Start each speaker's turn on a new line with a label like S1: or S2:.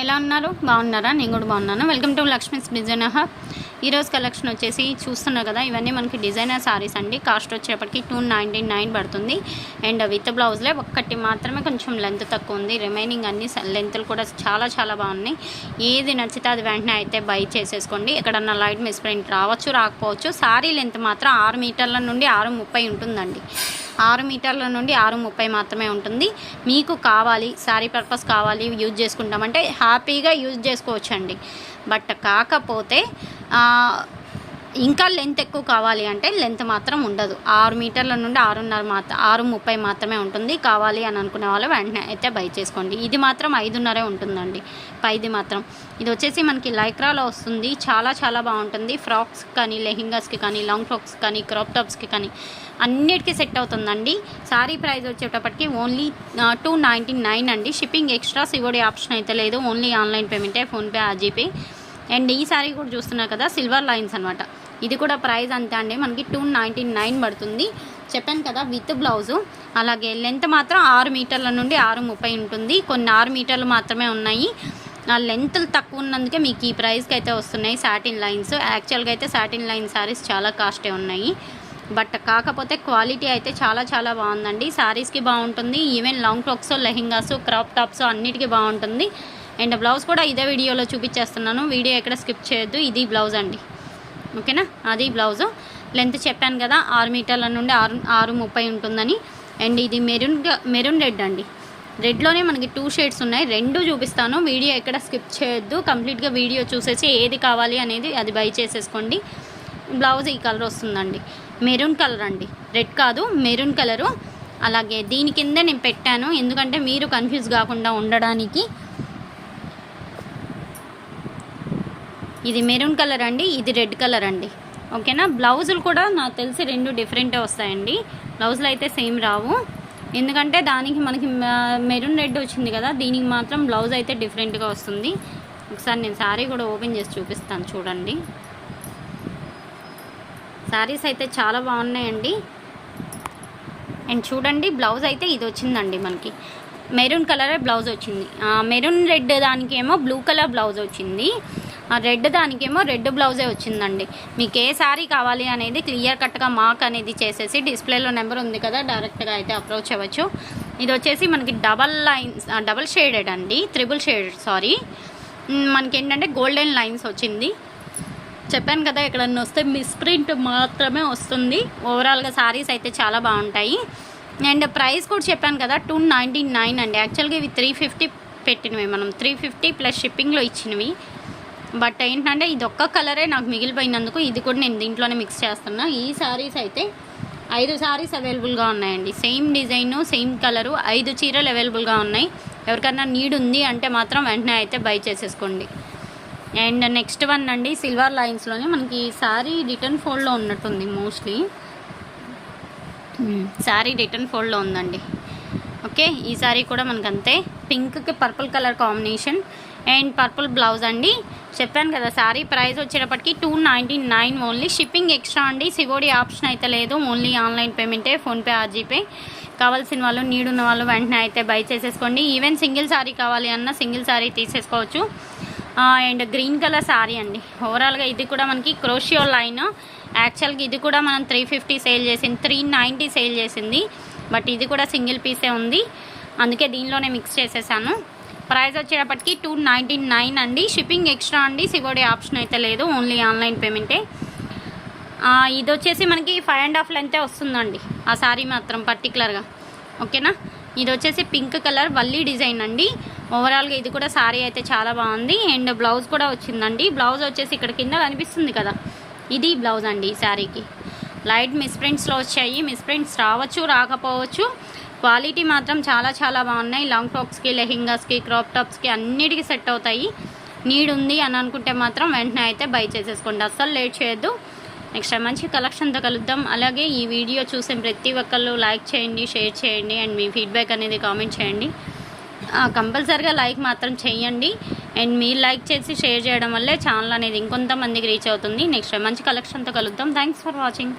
S1: ఎలా ఉన్నారు? బాగున్నారా? నేను కూడా బాగున్నాను. Welcome to Lakshmi's designer hub ఈరోజు కలెక్షన్ వచ్చేసి చూస్తున్నారు కదా ఇవన్నీ మనకి డిజైనర్ సారీస్ అండి. కాస్ట్ వచ్చేప్పటికి టూ నైంటీ నైన్ పడుతుంది అండ్ విత్ బ్లౌజ్లే ఒక్కటి మాత్రమే కొంచెం లెంత్ తక్కువ ఉంది. రిమైనింగ్ అన్ని లెంత్లు కూడా చాలా చాలా బాగున్నాయి. ఏది నచ్చితే అది వెంటనే అయితే బై చేసేసుకోండి. ఎక్కడన్నా లైట్ మిస్ ప్రింట్ రావచ్చు రాకపోవచ్చు. సారీ లెంత్ మాత్రం ఆరు మీటర్ల నుండి ఆరు ముప్పై ఉంటుందండి. ఆరు మీటర్ల నుండి ఆరు ముప్పై మాత్రమే ఉంటుంది. మీకు కావాలి శారీ పర్పస్ కావాలి యూజ్ చేసుకుంటామంటే హ్యాపీగా యూజ్ చేసుకోవచ్చండి. బట్ కాకపోతే ఇంకా లెంత్ ఎక్కువ కావాలి అంటే లెంత్ మాత్రం ఉండదు. ఆరు మీటర్ల నుండి ఆరున్నర మాత్రం ఆరు ముప్పై మాత్రమే ఉంటుంది. కావాలి అని అనుకునే వాళ్ళు వెంటనే అయితే బై చేసుకోండి. ఇది మాత్రం ఐదున్నరే ఉంటుందండి. పైది మాత్రం. ఇది వచ్చేసి మనకి లైక్రాలో వస్తుంది. చాలా చాలా బాగుంటుంది. ఫ్రాక్స్ కానీ లెహింగాస్కి కానీ లాంగ్ ఫ్రాక్స్ కానీ క్రాప్ టాప్స్కి కానీ అన్నిటికీ సెట్ అవుతుందండి. సారీ ప్రైస్ వచ్చేటప్పటికి ఓన్లీ టూ నైంటీ నైన్ అండి. షిప్పింగ్ ఎక్స్ట్రా సివోడి ఆప్షన్ అయితే లేదు. ఓన్లీ ఆన్లైన్ పేమెంటే ఫోన్పే జీపే అండ్ ఈ సారీ కూడా చూస్తున్నారు కదా సిల్వర్ లైన్స్ అనమాట ఇది కూడా ప్రైస్ అంతే అండి. మనకి టూ నైంటీ నైన్ పడుతుంది. చెప్పాను కదా విత్ బ్లౌజు. అలాగే లెంత్ మాత్రం ఆరు మీటర్ల నుండి ఆరు ముప్పై ఉంటుంది. కొన్ని ఆరు మీటర్లు మాత్రమే ఉన్నాయి. ఆ లెంత్ తక్కువ ఉన్నందుకే మీకు ఈ ప్రైస్కి అయితే వస్తున్నాయి సాటిన్ లైన్స్. యాక్చువల్గా అయితే సాటిన్ లైన్ శారీస్ చాలా కాస్టే ఉన్నాయి. బట్ కాకపోతే క్వాలిటీ అయితే చాలా చాలా బాగుందండి. సారీస్కి బాగుంటుంది. Even long frocks lehengas crop tops అన్నిటికీ బాగుంటుంది. అండ్ బ్లౌజ్ కూడా ఇదే వీడియోలో చూపించేస్తున్నాను. వీడియో ఎక్కడ స్కిప్ చేయొద్దు. ఇది బ్లౌజ్ అండి. ఓకేనా? అది బ్లౌజు. లెంత్ చెప్పాను కదా ఆరు మీటర్ల నుండి ఆరు ఆరు ముప్పై ఉంటుందని. అండ్ ఇది మెరూన్ మెరూన్ రెడ్ అండి. రెడ్లోనే మనకి టూ షేడ్స్ ఉన్నాయి. రెండు చూపిస్తాను. వీడియో ఎక్కడ స్కిప్ చేయొద్దు. కంప్లీట్గా వీడియో చూసేసి ఏది కావాలి అనేది అది బై చేసేసుకోండి. బ్లౌజ్ ఈ కలర్ వస్తుందండి. మెరూన్ కలర్ అండి. రెడ్ కాదు మెరూన్ కలరు. అలాగే దీని కింద నేను పెట్టాను. ఎందుకంటే మీరు కన్ఫ్యూజ్ కాకుండా ఉండడానికి ఇది మెరూన్ కలర్ అండి ఇది రెడ్ కలర్ అండి. ఓకేనా? బ్లౌజులు కూడా నాకు తెలిసి రెండు డిఫరెంటే వస్తాయండి. బ్లౌజులు అయితే సేమ్ రావు. ఎందుకంటే దానికి మనకి మెరూన్ రెడ్ వచ్చింది కదా దీనికి మాత్రం బ్లౌజ్ అయితే డిఫరెంట్గా వస్తుంది. ఒకసారి నేను శారీ కూడా ఓపెన్ చేసి చూపిస్తాను చూడండి. శారీస్ అయితే చాలా బాగున్నాయండి. అండ్ చూడండి బ్లౌజ్ అయితే ఇది వచ్చిందండి మనకి. మెరూన్ కలరే బ్లౌజ్ వచ్చింది. మెరూన్ రెడ్ దానికేమో బ్లూ కలర్ బ్లౌజ్ వచ్చింది. రెడ్ దానికేమో రెడ్ బ్లౌజే వచ్చిందండి. మీకు ఏ శారీ కావాలి అనేది క్లియర్ కట్గా మార్క్ అనేది చేసేసి డిస్ప్లేలో నెంబర్ ఉంది కదా డైరెక్ట్గా అయితే అప్రోచ్ అవ్వచ్చు. ఇది వచ్చేసి మనకి డబల్ లైన్స్ డబల్ షేడెడ్ అండి త్రిబుల్ షేడెడ్ సారీ. మనకి ఏంటంటే గోల్డెన్ లైన్స్ వచ్చింది. చెప్పాను కదా ఎక్కడన్నా వస్తే మిస్ప్రింట్ మాత్రమే వస్తుంది. ఓవరాల్గా శారీస్ అయితే చాలా బాగుంటాయి. అండ్ ప్రైస్ కూడా చెప్పాను కదా టూ నైంటీ నైన్ అండి. యాక్చువల్గా ఇవి త్రీ ఫిఫ్టీ పెట్టినవి మనం. త్రీ ఫిఫ్టీ ప్లస్ షిప్పింగ్లో ఇచ్చినవి. బట్ ఏంటంటే ఇది ఒక్క కలరే నాకు మిగిలిపోయినందుకు ఇది కూడా నేను దీంట్లోనే మిక్స్ చేస్తున్నా. ఈ శారీస్ అయితే ఐదు సారీస్ అవైలబుల్గా ఉన్నాయండి. సేమ్ డిజైను సేమ్ కలరు ఐదు చీరలు అవైలబుల్గా ఉన్నాయి. ఎవరికన్నా నీడ్ ఉంది అంటే మాత్రం వెంటనే అయితే బై చేసేసుకోండి. అండ్ నెక్స్ట్ వన్ అండి సిల్వర్ లైన్స్లోనే మనకి శారీ రిటర్న్ ఫోల్డ్లో ఉన్నట్టుంది మోస్ట్లీ శారీ రిటర్న్ ఫోల్డ్లో ఉందండి. ఓకే ఈ శారీ కూడా మనకు అంతే పింక్కి purple colour combination and purple blouse అండి. చెప్పాను కదా శారీ ప్రైస్ వచ్చేటప్పటికి two ninety nine only shipping extra అండి. సివోడి ఆప్షన్ అయితే లేదు. ఓన్లీ ఆన్లైన్ పేమెంటే ఫోన్పే ఆర్జీపే కావాల్సిన వాళ్ళు నీడ్ ఉన్న వాళ్ళు వెంటనే అయితే బై చేసేసుకోండి. ఈవెన్ సింగిల్ శారీ కావాలి అన్న సింగిల్ శారీ తీసేసుకోవచ్చు. అండ్ గ్రీన్ కలర్ శారీ అండి. ఓవరాల్గా ఇది కూడా మనకి క్రోషియో లైన్ యాక్చువల్గా ఇది కూడా మనం త్రీ ఫిఫ్టీ సేల్ చేసింది. త్రీ నైంటీ సేల్ చేసింది. బట్ ఇది కూడా సింగిల్ పీసే ఉంది. అందుకే దీనిలోనే మిక్స్ చేసేసాను. ప్రైస్ వచ్చేటప్పటికి టూ నైంటీ నైన్ అండి. షిప్పింగ్ ఎక్స్ట్రా అండి. సివోడి ఆప్షన్ అయితే లేదు. ఓన్లీ ఆన్లైన్ పేమెంటే. ఇది వచ్చేసి మనకి ఫైవ్ అండ్ హాఫ్ లెంతే వస్తుందండి. ఆ శారీ మాత్రం పర్టికులర్గా ఓకేనా? ఇది వచ్చేసి పింక్ కలర్ వల్లీ డిజైన్ అండి. ఓవరాల్గా ఇది కూడా శారీ అయితే చాలా బాగుంది. అండ్ బ్లౌజ్ కూడా వచ్చిందండి. బ్లౌజ్ వచ్చేసి ఇక్కడ కింద కనిపిస్తుంది కదా. ఇది బ్లౌజ్ అండి ఈ శారీకి లైట్ మిస్ప్రింట్స్లో వచ్చాయి. మిస్ప్రింట్స్ రావచ్చు రాకపోవచ్చు. క్వాలిటీ మాత్రం చాలా చాలా బాగున్నాయి. లాంగ్ ఫ్రాక్స్కి లెహింగాస్కి క్రాప్ టాప్స్కి అన్నిటికీ సెట్ అవుతాయి. నీడ్ ఉంది అని అనుకుంటే మాత్రం వెంటనే అయితే బై చేసేసుకోండి. అస్సలు లేట్ చేయొద్దు. నెక్స్ట్ మంచి కలెక్షన్తో కలుద్దాం. అలాగే ఈ వీడియో చూసిన ప్రతి ఒక్కళ్ళు లైక్ చేయండి షేర్ చేయండి అండ్ మీ ఫీడ్బ్యాక్ అనేది కామెంట్ చేయండి. కంపల్సరిగా లైక్ మాత్రం చేయండి. అండ్ మీరు లైక్ చేసి షేర్ చేయడం వల్లే ఛానల్ అనేది ఇంకొంతమందికి రీచ్ అవుతుంది. నెక్స్ట్ మంచి కలెక్షన్తో కలుద్దాం. Thanks for watching